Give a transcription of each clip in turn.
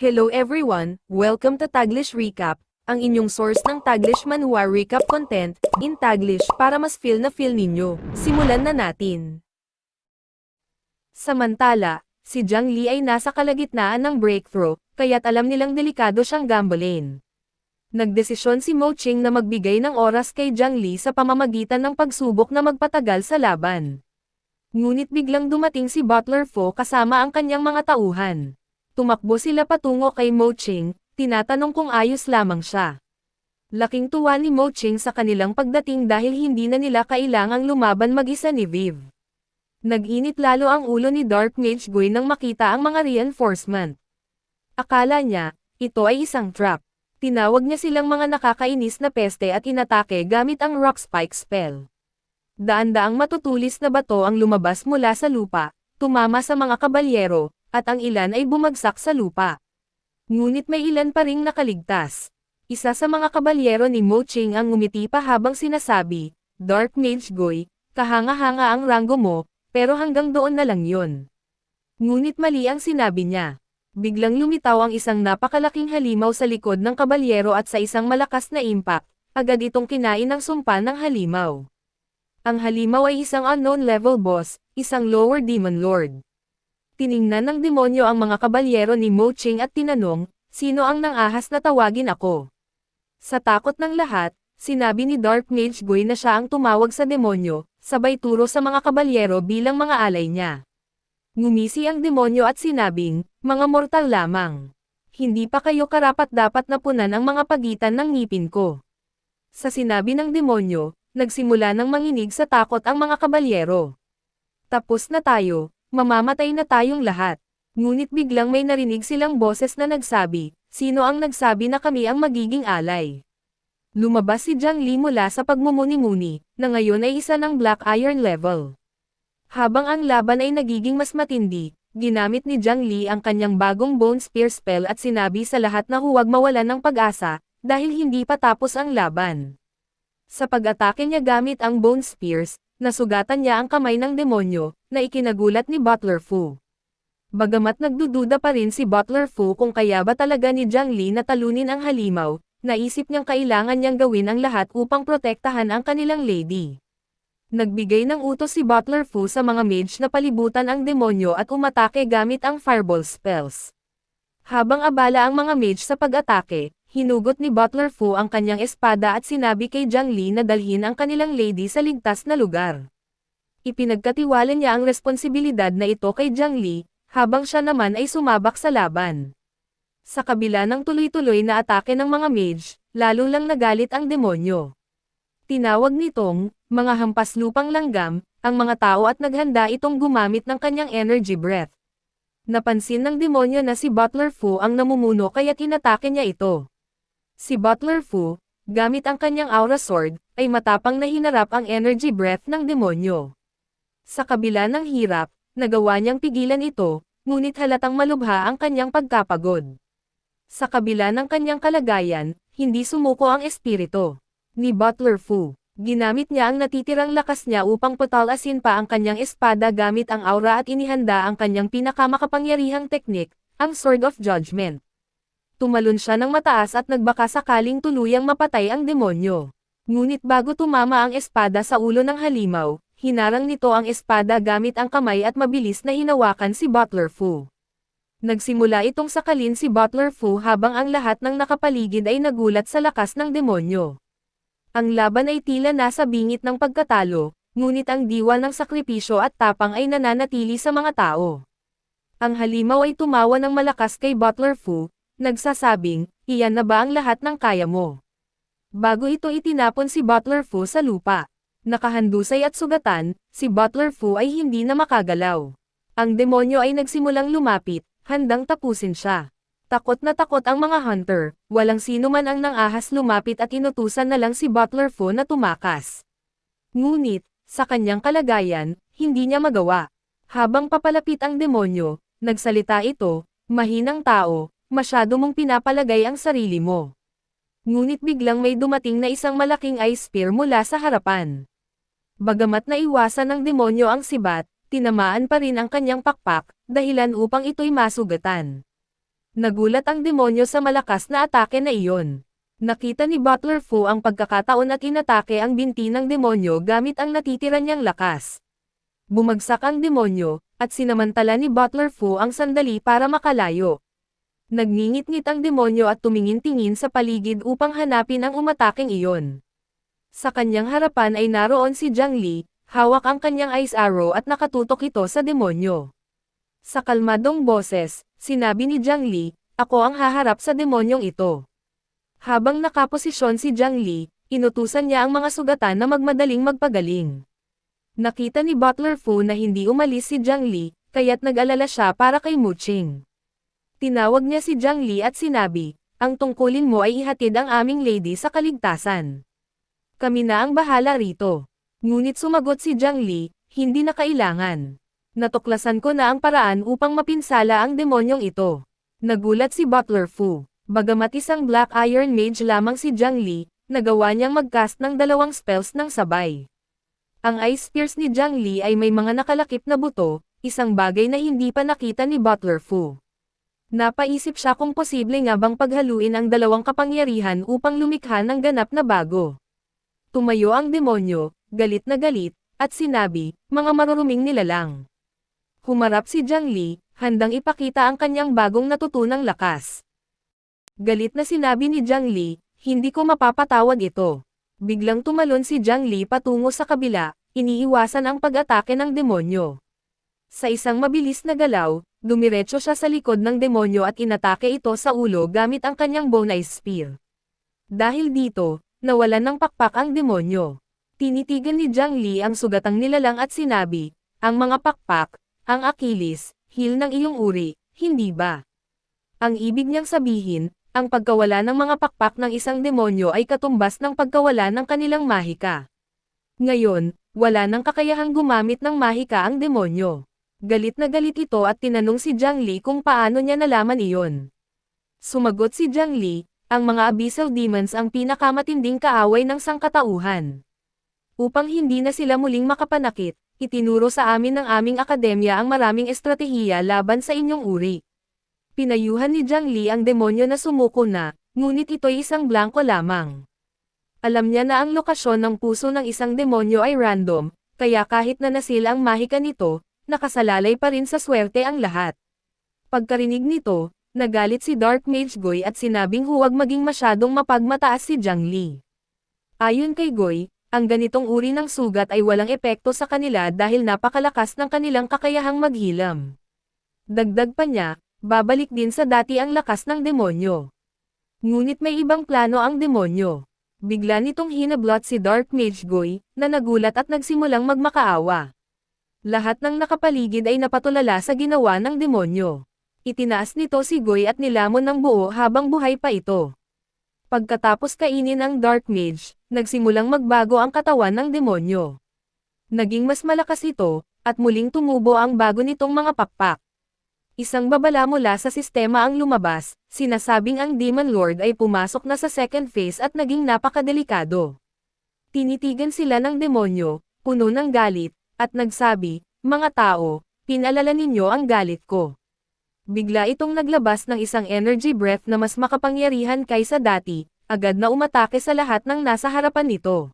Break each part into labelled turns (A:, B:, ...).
A: Hello everyone, welcome to Taglish Recap, ang inyong source ng Taglish Manhwa Recap content, in Taglish para mas feel na feel ninyo. Simulan na natin. Samantala, si Jiang Li ay nasa kalagitnaan ng breakthrough, kaya't alam nilang delikado siyang gambling. Nagdesisyon si Mo Ching na magbigay ng oras kay Jiang Li sa pamamagitan ng pagsubok na magpatagal sa laban. Ngunit biglang dumating si Butler Fo kasama ang kanyang mga tauhan. Tumakbo sila patungo kay Mo Ching, tinatanong kung ayos lamang siya. Laking tuwa ni Mo Ching sa kanilang pagdating dahil hindi na nila kailangang lumaban mag-isa ni Viv. Nag-init lalo ang ulo ni Dark Mage Gui nang makita ang mga reinforcement. Akala niya, ito ay isang trap. Tinawag niya silang mga nakakainis na peste at inatake gamit ang Rock Spike spell. Daan-daang matutulis na bato ang lumabas mula sa lupa, tumama sa mga kabalyero, at ang ilan ay bumagsak sa lupa. Ngunit may ilan pa ring nakaligtas. Isa sa mga kabalyero ni Mo Ching ang ngumiti pa habang sinasabi, Dark Mage Goy, kahanga-hanga ang ranggo mo, pero hanggang doon na lang yun. Ngunit mali ang sinabi niya. Biglang lumitaw ang isang napakalaking halimaw sa likod ng kabalyero at sa isang malakas na impact, agad itong kinain ng sumpa ng halimaw. Ang halimaw ay isang unknown level boss, isang lower demon lord. Tiningnan ng demonyo ang mga kabalyero ni Mo Ching at tinanong, sino ang nangahas na tawagin ako? Sa takot ng lahat, sinabi ni Dark Mage Gui na siya ang tumawag sa demonyo, sabay turo sa mga kabalyero bilang mga alay niya. Ngumisi ang demonyo at sinabing, mga mortal lamang. Hindi pa kayo karapat dapat napunan ang mga pagitan ng ngipin ko. Sa sinabi ng demonyo, nagsimula ng manginig sa takot ang mga kabalyero. Tapos na tayo, mamamatay na tayong lahat. Ngunit biglang may narinig silang boses na nagsabi, sino ang nagsabi na kami ang magiging alay? Lumabas si Jiang Li mula sa pagmumuni-muni, na ngayon ay isa ng Black Iron level. Habang ang laban ay nagiging mas matindi, ginamit ni Jiang Li ang kanyang bagong Bone Spear spell at sinabi sa lahat na huwag mawalan ng pag-asa, dahil hindi pa tapos ang laban. Sa pag-atake niya gamit ang Bone Spears, nasugatan niya ang kamay ng demonyo, na ikinagulat ni Butler Fu. Bagamat nagdududa pa rin si Butler Fu kung kaya ba talaga ni Jiang Li na talunin ang halimaw, naisip niyang kailangan niyang gawin ang lahat upang protektahan ang kanilang lady. Nagbigay ng utos si Butler Fu sa mga mage na palibutan ang demonyo at umatake gamit ang fireball spells. Habang abala ang mga mage sa pag-atake, hinugot ni Butler Fu ang kanyang espada at sinabi kay Jiang Li na dalhin ang kanilang lady sa ligtas na lugar. Ipinagkatiwala niya ang responsibilidad na ito kay Jiang Li, habang siya naman ay sumabak sa laban. Sa kabila ng tuloy-tuloy na atake ng mga mage, lalo lang nagalit ang demonyo. Tinawag nitong, mga hampas lupang langgam, ang mga tao at naghanda itong gumamit ng kanyang energy breath. Napansin ng demonyo na si Butler Fu ang namumuno kaya tinatake niya ito. Si Butler Fu, gamit ang kanyang aura sword, ay matapang na hinarap ang energy breath ng demonyo. Sa kabila ng hirap, nagawa niyang pigilan ito, ngunit halatang malubha ang kanyang pagkapagod. Sa kabila ng kanyang kalagayan, hindi sumuko ang espiritu ni Butler Fu. Ginamit niya ang natitirang lakas niya upang patalasin pa ang kanyang espada gamit ang aura at inihanda ang kanyang pinakamakapangyarihang teknik, ang Sword of Judgment. Tumalon siya ng mataas at nagbaka sakaling tuluyang mapatay ang demonyo. Ngunit bago tumama ang espada sa ulo ng halimaw, hinarang nito ang espada gamit ang kamay at mabilis na hinawakan si Butler Fu. Nagsimula itong sakalin si Butler Fu habang ang lahat ng nakapaligid ay nagulat sa lakas ng demonyo. Ang laban ay tila nasa bingit ng pagkatalo, ngunit ang diwa ng sakripisyo at tapang ay nananatili sa mga tao. Ang halimaw ay tumawa ng malakas kay Butler Fu, nagsasabing, iyan na ba ang lahat ng kaya mo? Bago ito itinapon si Butler Fu sa lupa. Nakahandusay at sugatan, si Butler Fu ay hindi na makagalaw. Ang demonyo ay nagsimulang lumapit, handang tapusin siya. Takot na takot ang mga hunter, walang sino man ang nangahas lumapit at inutusan na lang si Butler Fu na tumakas. Ngunit, sa kanyang kalagayan, hindi niya magawa. Habang papalapit ang demonyo, nagsalita ito, mahinang tao, masyado mong pinapalagay ang sarili mo. Ngunit biglang may dumating na isang malaking ice spear mula sa harapan. Bagamat naiwasan ng demonyo ang sibat, tinamaan pa rin ang kanyang pakpak, dahilan upang ito'y masugatan. Nagulat ang demonyo sa malakas na atake na iyon. Nakita ni Butler Fu ang pagkakataon at inatake ang binti ng demonyo gamit ang natitira niyang lakas. Bumagsak ang demonyo, at sinamantala ni Butler Fu ang sandali para makalayo. Nagngingit-ngit ang demonyo at tumingin-tingin sa paligid upang hanapin ang umataking iyon. Sa kanyang harapan ay naroon si Jiang Li, hawak ang kanyang ice arrow at nakatutok ito sa demonyo. Sa kalmadong boses, sinabi ni Jiang Li, ako ang haharap sa demonyong ito. Habang nakaposisyon si Jiang Li, inutusan niya ang mga sugatan na magmadaling magpagaling. Nakita ni Butler Fu na hindi umalis si Jiang Li, kaya't nag-alala siya para kay Mu Qing. Tinawag niya si Jiang Li at sinabi, ang tungkulin mo ay ihatid ang aming lady sa kaligtasan. Kami na ang bahala rito. Ngunit sumagot si Jiang Li, hindi na kailangan. Natuklasan ko na ang paraan upang mapinsala ang demonyong ito. Nagulat si Butler Fu. Bagamat isang Black Iron Mage lamang si Jiang Li, nagawa niyang mag-cast ng dalawang spells ng sabay. Ang Ice Spears ni Jiang Li ay may mga nakalakip na buto, isang bagay na hindi pa nakita ni Butler Fu. Napaisip siya kung posible nga bang paghaluin ang dalawang kapangyarihan upang lumikha ng ganap na bago. Tumayo ang demonyo, galit na galit, at sinabi, mga maruruming nilalang. Humarap si Jiang Li, handang ipakita ang kanyang bagong natutunang lakas. Galit na sinabi ni Jiang Li, hindi ko mapapatawad ito. Biglang tumalon si Jiang Li patungo sa kabila, iniiwasan ang pag-atake ng demonyo. Sa isang mabilis na galaw, dumiretso siya sa likod ng demonyo at inatake ito sa ulo gamit ang kanyang ice spear. Dahil dito, nawalan ng pakpak ang demonyo. Tinitigan ni Jiang Li ang sugatang nilalang at sinabi, ang mga pakpak, ang akilis, heel ng iyong uri, hindi ba? Ang ibig niyang sabihin, ang pagkawala ng mga pakpak ng isang demonyo ay katumbas ng pagkawala ng kanilang mahika. Ngayon, wala nang kakayahang gumamit ng mahika ang demonyo. Galit na galit ito at tinanong si Jiang Li kung paano niya nalaman iyon. Sumagot si Jiang Li, ang mga abyssal demons ang pinakamatinding kaaway ng sangkatauhan. Upang hindi na sila muling makapanakit, itinuro sa amin ng aming akademya ang maraming estratehiya laban sa inyong uri. Pinayuhan ni Jiang Li ang demonyo na sumuko na, ngunit ito'y isang blanko lamang. Alam niya na ang lokasyon ng puso ng isang demonyo ay random, kaya kahit na nasil ang mahika nito, nakasalalay pa rin sa swerte ang lahat. Pagkarinig nito, nagalit si Dark Mage Goy at sinabing huwag maging masyadong mapagmataas si Jiang Li. Ayon kay Goy, ang ganitong uri ng sugat ay walang epekto sa kanila dahil napakalakas ng kanilang kakayahang maghilam. Dagdag pa niya, babalik din sa dati ang lakas ng demonyo. Ngunit may ibang plano ang demonyo. Bigla nitong hinablot si Dark Mage Goy, na nagulat at nagsimulang magmakaawa. Lahat ng nakapaligid ay napatulala sa ginawa ng demonyo. Itinaas nito si Goy at nilamon ng buo habang buhay pa ito. Pagkatapos kainin ang Dark Mage, nagsimulang magbago ang katawan ng demonyo. Naging mas malakas ito, at muling tumubo ang bago nitong mga pakpak. Isang babala mula sa sistema ang lumabas, sinasabing ang Demon Lord ay pumasok na sa second phase at naging napakadelikado. Tinitigan sila ng demonyo, puno ng galit, at nagsabi, mga tao, pinalala ninyo ang galit ko. Bigla itong naglabas ng isang energy breath na mas makapangyarihan kaysa dati, agad na umatake sa lahat ng nasa harapan nito.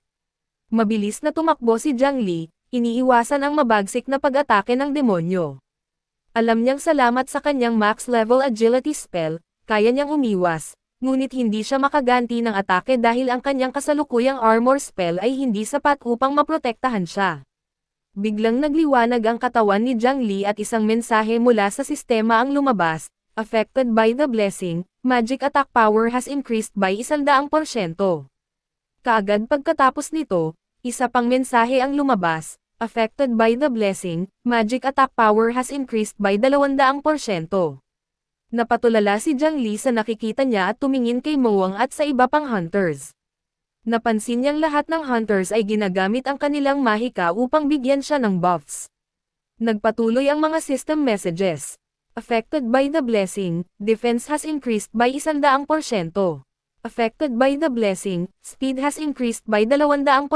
A: Mabilis na tumakbo si Jiang Li, iniiwasan ang mabagsik na pag-atake ng demonyo. Alam niyang salamat sa kanyang max level agility spell, kaya niyang umiwas, ngunit hindi siya makaganti ng atake dahil ang kanyang kasalukuyang armor spell ay hindi sapat upang maprotektahan siya. Biglang nagliwanag ang katawan ni Jiang Li at isang mensahe mula sa sistema ang lumabas, affected by the blessing, magic attack power has increased by 100%. Kaagad pagkatapos nito, isa pang mensahe ang lumabas, affected by the blessing, magic attack power has increased by 200%. Napatulala si Jiang Li sa nakikita niya at tumingin kay Moang at sa iba pang hunters. Napansin niyang lahat ng hunters ay ginagamit ang kanilang mahika upang bigyan siya ng buffs. Nagpatuloy ang mga system messages. Affected by the blessing, defense has increased by 100%. Affected by the blessing, speed has increased by 200%.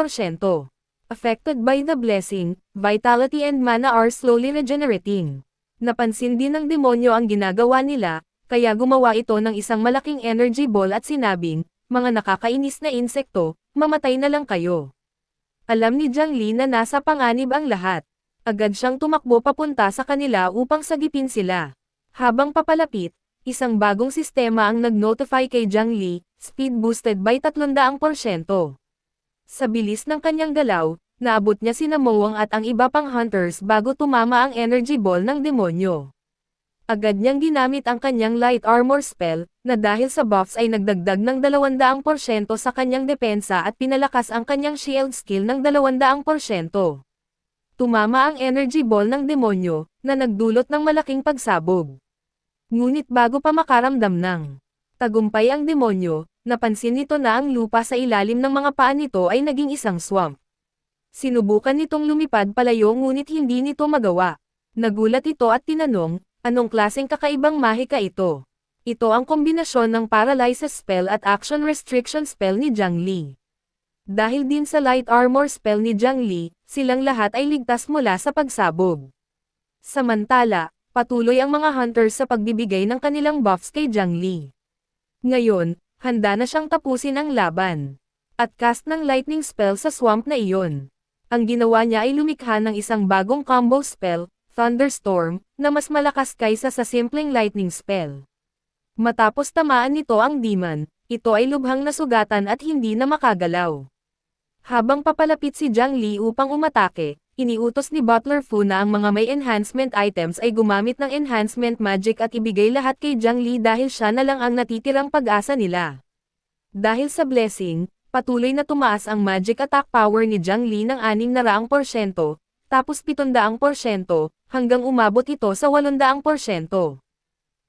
A: Affected by the blessing, vitality and mana are slowly regenerating. Napansin din ng demonyo ang ginagawa nila, kaya gumawa ito ng isang malaking energy ball at sinabing, mga nakakainis na insekto, mamatay na lang kayo. Alam ni Jiang Li na nasa panganib ang lahat. Agad siyang tumakbo papunta sa kanila upang sagipin sila. Habang papalapit, isang bagong sistema ang nag-notify kay Jiang Li, speed boosted by 300%. Sa bilis ng kanyang galaw, naabot niya si Namowang at ang iba pang hunters bago tumama ang energy ball ng demonyo. Agad niyang ginamit ang kanyang light armor spell, na dahil sa buffs ay nagdagdag ng 200% sa kanyang depensa at pinalakas ang kanyang shield skill ng 200%. Tumama ang energy ball ng demonyo, na nagdulot ng malaking pagsabog. Ngunit bago pa makaramdam ng tagumpay ang demonyo, napansin nito na ang lupa sa ilalim ng mga paa nito ay naging isang swamp. Sinubukan nitong lumipad palayo ngunit hindi nito magawa. Nagulat ito at tinanong, anong klaseng kakaibang mahika ito? Ito ang kombinasyon ng paralysis spell at action restriction spell ni Jiang Li. Dahil din sa light armor spell ni Jiang Li, silang lahat ay ligtas mula sa pagsabog. Samantala, patuloy ang mga hunters sa pagbibigay ng kanilang buffs kay Jiang Li. Ngayon, handa na siyang tapusin ang laban. At cast ng lightning spell sa swamp na iyon. Ang ginawa niya ay lumikha ng isang bagong combo spell, Thunderstorm, na mas malakas kaysa sa simpleng lightning spell. Matapos tamaan nito ang demon, ito ay lubhang nasugatan at hindi na makagalaw. Habang papalapit si Jiang Li upang umatake, iniutos ni Butler Fu na ang mga may enhancement items ay gumamit ng enhancement magic at ibigay lahat kay Jiang Li dahil siya na lang ang natitirang pag-asa nila. Dahil sa blessing, patuloy na tumaas ang magic attack power ni Jiang Li ng 600%, tapos 700%, hanggang umabot ito sa 800%.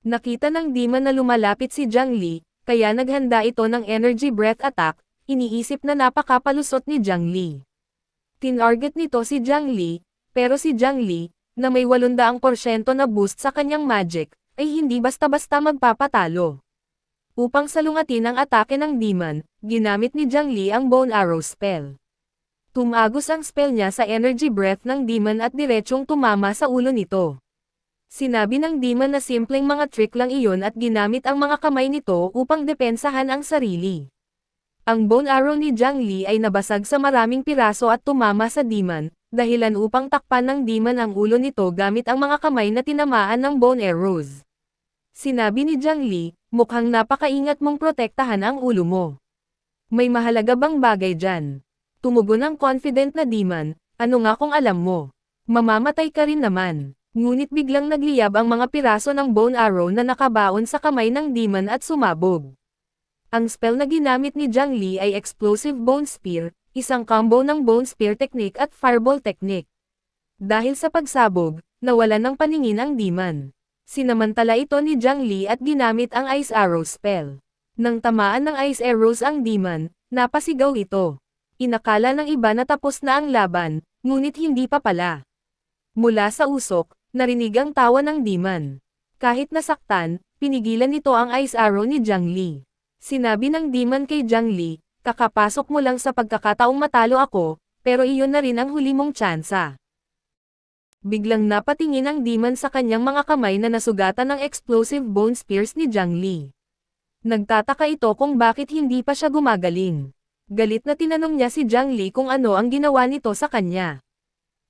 A: Nakita ng demon na lumalapit si Jiang Li, kaya naghanda ito ng energy breath attack, iniisip na napakapalusot ni Jiang Li. Tinarget nito si Jiang Li, pero si Jiang Li, na may 800% na boost sa kanyang magic, ay hindi basta-basta magpapatalo. Upang salungatin ang atake ng demon, ginamit ni Jiang Li ang Bone Arrow spell. Tumagos ang spell niya sa energy breath ng demon at diretsyong tumama sa ulo nito. Sinabi ng demon na simpleng mga trick lang iyon at ginamit ang mga kamay nito upang depensahan ang sarili. Ang bone arrow ni Jiang Li ay nabasag sa maraming piraso at tumama sa demon, dahilan upang takpan ng demon ang ulo nito gamit ang mga kamay na tinamaan ng bone arrows. Sinabi ni Jiang Li, mukhang napakaingat mong protektahan ang ulo mo. May mahalaga bang bagay dyan? Tumugon ang confident na demon, ano nga kung alam mo? Mamamatay ka rin naman. Ngunit biglang nagliyab ang mga piraso ng bone arrow na nakabaon sa kamay ng demon at sumabog. Ang spell na ginamit ni Jiang Li ay Explosive Bone Spear, isang combo ng Bone Spear Technique at Fireball Technique. Dahil sa pagsabog, nawalan ng paningin ang demon. Sinamantala ito ni Jiang Li at ginamit ang Ice Arrow spell. Nang tamaan ng Ice Arrows ang demon, napasigaw ito. Inakala ng iba na tapos na ang laban, ngunit hindi pa pala. Mula sa usok, narinig ang tawa ng demon. Kahit nasaktan, pinigilan nito ang ice arrow ni Jiang Li. Sinabi ng demon kay Jiang Li, kakapasok mo lang sa pagkakataong matalo ako, pero iyon na rin ang huli mong tsansa. Biglang napatingin ang demon sa kanyang mga kamay na nasugatan ng explosive bone spears ni Jiang Li. Nagtataka ito kung bakit hindi pa siya gumagaling. Galit na tinanong niya si Jiang Li kung ano ang ginawa nito sa kanya.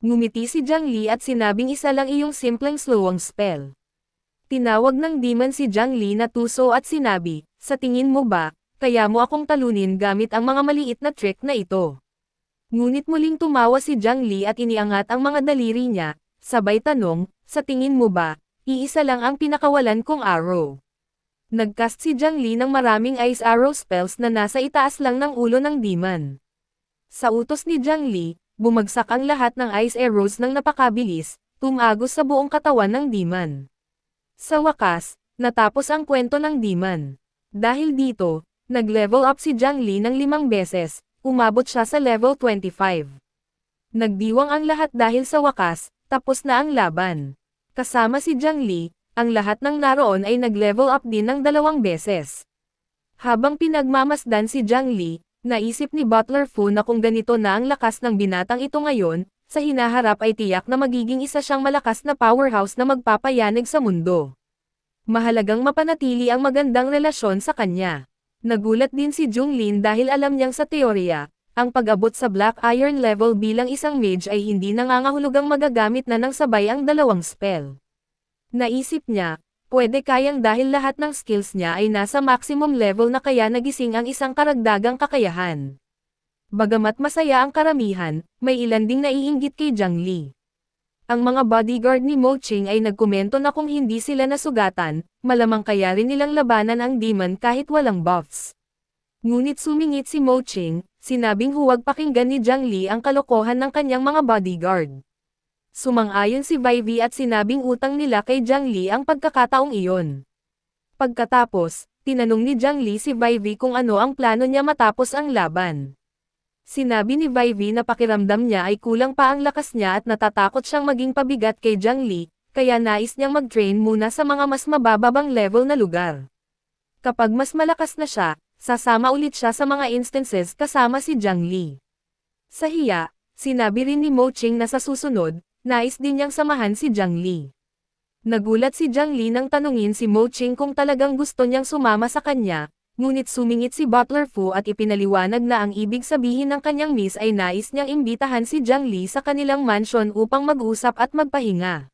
A: Ngumiti si Jiang Li at sinabing isa lang iyong simpleng slowang spell. Tinawag ng demon si Jiang Li na tuso at sinabi, sa tingin mo ba, kaya mo akong talunin gamit ang mga maliit na trick na ito. Ngunit muling tumawa si Jiang Li at iniangat ang mga daliri niya, sabay tanong, sa tingin mo ba, iisa lang ang pinakawalan kong arrow. Nagcast si Jiang Li ng maraming ice arrow spells na nasa itaas lang ng ulo ng demon. Sa utos ni Jiang Li, bumagsak ang lahat ng ice arrows ng napakabilis, tumagos sa buong katawan ng demon. Sa wakas, natapos ang kwento ng demon. Dahil dito, nag-level up si Jiang Li ng limang beses, umabot siya sa level 25. Nagdiwang ang lahat dahil sa wakas, tapos na ang laban. Kasama si Jiang Li, ang lahat ng naroon ay nag-level up din ng dalawang beses. Habang pinagmamasdan si Jiang Li, naisip ni Butler Fu na kung ganito na ang lakas ng binatang ito ngayon, sa hinaharap ay tiyak na magiging isa siyang malakas na powerhouse na magpapayanig sa mundo. Mahalagang mapanatili ang magandang relasyon sa kanya. Nagulat din si Junglin dahil alam niyang sa teorya, ang pag-abot sa Black Iron level bilang isang mage ay hindi nangangahulugang magagamit na ng sabay ang dalawang spell. Naisip niya, pwede kayang dahil lahat ng skills niya ay nasa maximum level na kaya nagising ang isang karagdagang kakayahan. Bagamat masaya ang karamihan, may ilan ding naiinggit kay Jiang Li. Ang mga bodyguard ni Mo Ching ay nagkomento na kung hindi sila nasugatan, malamang kaya rin nilang labanan ang demon kahit walang buffs. Ngunit sumingit si Mo Ching, sinabing huwag pakinggan ni Jiang Li ang kalokohan ng kanyang mga bodyguard. Sumang-ayon si Vivi at sinabing utang nila kay Jiang Li ang pagkakataong iyon. Pagkatapos, tinanong ni Jiang Li si Vivi kung ano ang plano niya matapos ang laban. Sinabi ni Vivi na pakiramdam niya ay kulang pa ang lakas niya at natatakot siyang maging pabigat kay Jiang Li, kaya nais niyang mag-train muna sa mga mas mabababang level na lugar. Kapag mas malakas na siya, sasama ulit siya sa mga instances kasama si Jiang Li. Sa hiya, sinabi rin ni Mo Ching na sa susunod, nais din niyang samahan si Jiang Li. Nagulat si Jiang Li nang tanungin si Mo Ching kung talagang gusto niyang sumama sa kanya, ngunit sumingit si Butler Fu at ipinaliwanag na ang ibig sabihin ng kanyang miss ay nais niyang imbitahan si Jiang Li sa kanilang mansion upang mag-usap at magpahinga.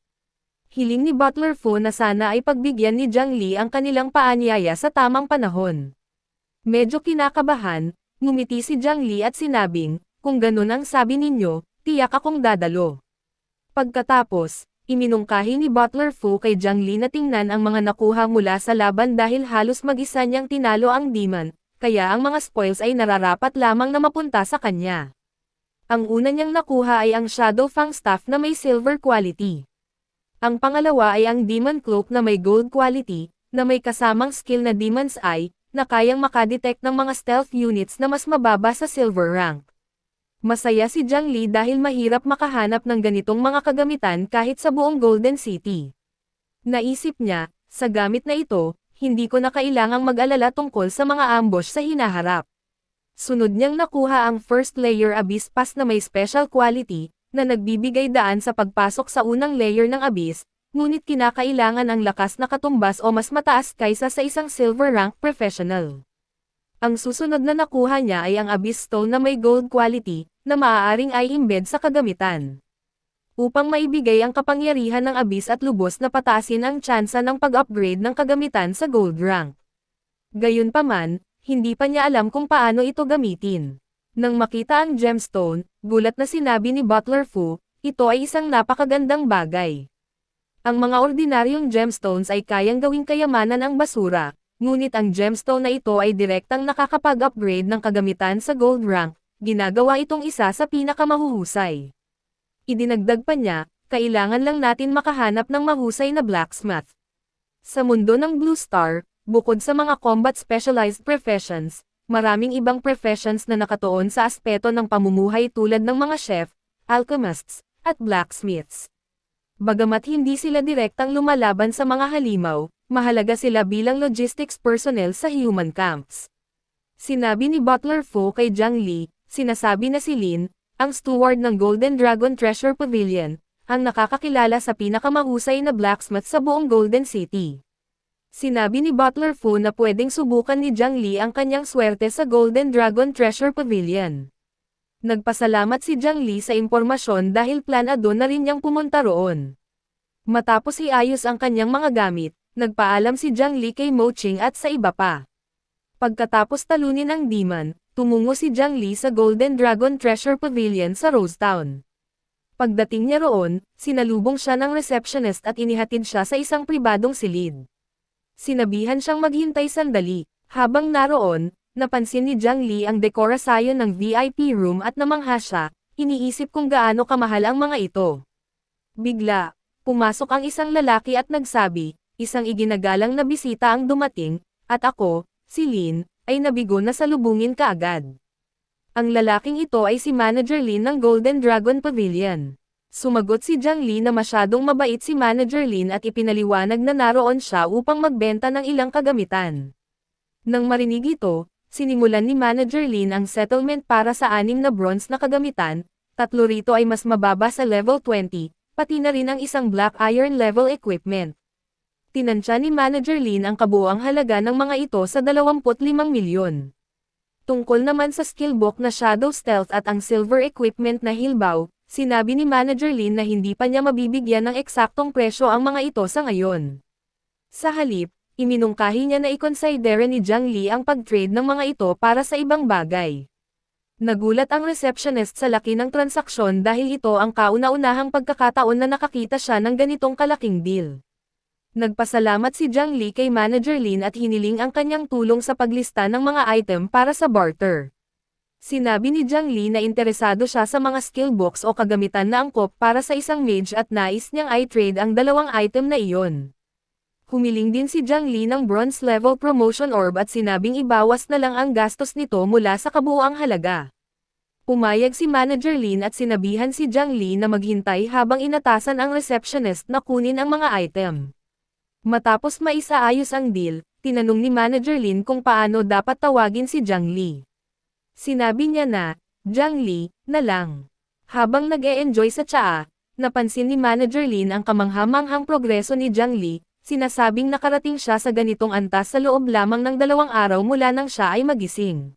A: Hiling ni Butler Fu na sana ay pagbigyan ni Jiang Li ang kanilang paanyaya sa tamang panahon. Medyo kinakabahan, ngumiti si Jiang Li at sinabing, kung ganun ang sabi ninyo, tiyak akong dadalo. Pagkatapos, Iminungkahi ni Butler Fu kay Jiang Li na tingnan ang mga nakuha mula sa laban dahil halos mag-isa niyang tinalo ang demon, kaya ang mga spoils ay nararapat lamang na mapunta sa kanya. Ang una niyang nakuha ay ang Shadow Fang Staff na may silver quality. Ang pangalawa ay ang Demon Cloak na may gold quality, na may kasamang skill na Demon's Eye, na kayang makadetect ng mga stealth units na mas mababa sa silver rank. Masaya si Jiang Li dahil mahirap makahanap ng ganitong mga kagamitan kahit sa buong Golden City. Naisip niya, sa gamit na ito, hindi ko na kailangang mag-alala tungkol sa mga ambush sa hinaharap. Sunod niyang nakuha ang first layer Abyss Pass na may special quality, na nagbibigay daan sa pagpasok sa unang layer ng Abyss, ngunit kinakailangan ang lakas na katumbas o mas mataas kaysa sa isang silver rank professional. Ang susunod na nakuha niya ay ang Abyss Stone na may gold quality, na maaaring ay embed sa kagamitan. Upang maibigay ang kapangyarihan ng Abyss at lubos na patasin ang tsansa ng pag-upgrade ng kagamitan sa gold rank. Gayunpaman, hindi pa niya alam kung paano ito gamitin. Nang makita ang gemstone, gulat na sinabi ni Butler Fu, ito ay isang napakagandang bagay. Ang mga ordinaryong gemstones ay kayang gawing kayamanan ang basura, Ngunit ang gemstone na ito ay direktang nakakapag-upgrade ng kagamitan sa gold rank, ginagawa itong isa sa pinakamahuhusay. Idinagdag pa niya, kailangan lang natin makahanap ng mahusay na blacksmith. Sa mundo ng Blue Star, bukod sa mga combat specialized professions, maraming ibang professions na nakatuon sa aspeto ng pamumuhay tulad ng mga chef, alchemists, at blacksmiths. Bagamat hindi sila direktang lumalaban sa mga halimaw, mahalaga sila bilang logistics personnel sa human camps. Sinabi ni Butler Fu kay Jiang Li, sinasabi na si Lin, ang steward ng Golden Dragon Treasure Pavilion, ang nakakakilala sa pinakamahusay na blacksmith sa buong Golden City. Sinabi ni Butler Fu na pwedeng subukan ni Jiang Li ang kanyang swerte sa Golden Dragon Treasure Pavilion. Nagpasalamat si Jiang Li sa impormasyon dahil planado na rin niyang pumunta roon. Matapos iayos ang kanyang mga gamit, nagpaalam si Jiang Li kay Mo Ching at sa iba pa. Pagkatapos talunin ang demon, tumungo si Jiang Li sa Golden Dragon Treasure Pavilion sa Rosetown. Pagdating niya roon, sinalubong siya ng receptionist at inihatid siya sa isang pribadong silid. Sinabihan siyang maghintay sandali, habang naroon, napansin ni Jiang Li ang dekorasyon ng VIP room at namangha siya, iniisip kung gaano kamahal ang mga ito. Bigla, pumasok ang isang lalaki at nagsabi, isang iginagalang na bisita ang dumating, at ako, si Lin, ay nabigo na salubungin kaagad. Ang lalaking ito ay si Manager Lin ng Golden Dragon Pavilion. Sumagot si Jiang Li na masyadong mabait si Manager Lin at ipinaliwanag na naroon siya upang magbenta ng ilang kagamitan. Nang marinig ito, sinimulan ni Manager Lin ang settlement para sa anim na bronze na kagamitan, tatlo rito ay mas mababa sa level 20, pati na rin ang isang black iron level equipment. Tinansya ni Manager Lin ang kabuang halaga ng mga ito sa 25 milyon. Tungkol naman sa skillbook na Shadow Stealth at ang silver equipment na Hilbao, sinabi ni Manager Lin na hindi pa niya mabibigyan ng eksaktong presyo ang mga ito sa ngayon. Sa halip, iminungkahi niya na ikonsidera ni Jiang Li ang pag-trade ng mga ito para sa ibang bagay. Nagulat ang receptionist sa laki ng transaksyon dahil ito ang kauna-unahang pagkakataon na nakakita siya ng ganitong kalaking deal. Nagpasalamat si Jiang Li kay Manager Lin at hiniling ang kanyang tulong sa paglista ng mga item para sa barter. Sinabi ni Jiang Li na interesado siya sa mga skill books o kagamitan na angkop para sa isang mage at nais niyang i-trade ang dalawang item na iyon. Humiling din si Jiang Li ng bronze level promotion orb at sinabing ibawas na lang ang gastos nito mula sa kabuuang halaga. Pumayag si Manager Lin at sinabihan si Jiang Li na maghintay habang inatasan ang receptionist na kunin ang mga item. Matapos maisaayos ang deal, tinanong ni Manager Lin kung paano dapat tawagin si Jiang Li. Sinabi niya na, Jiang Li, na lang. Habang nag-e-enjoy sa tsaa, napansin ni Manager Lin ang kamanghamanghang progreso ni Jiang Li, sinasabing nakarating siya sa ganitong antas sa loob lamang ng dalawang araw mula nang siya ay magising.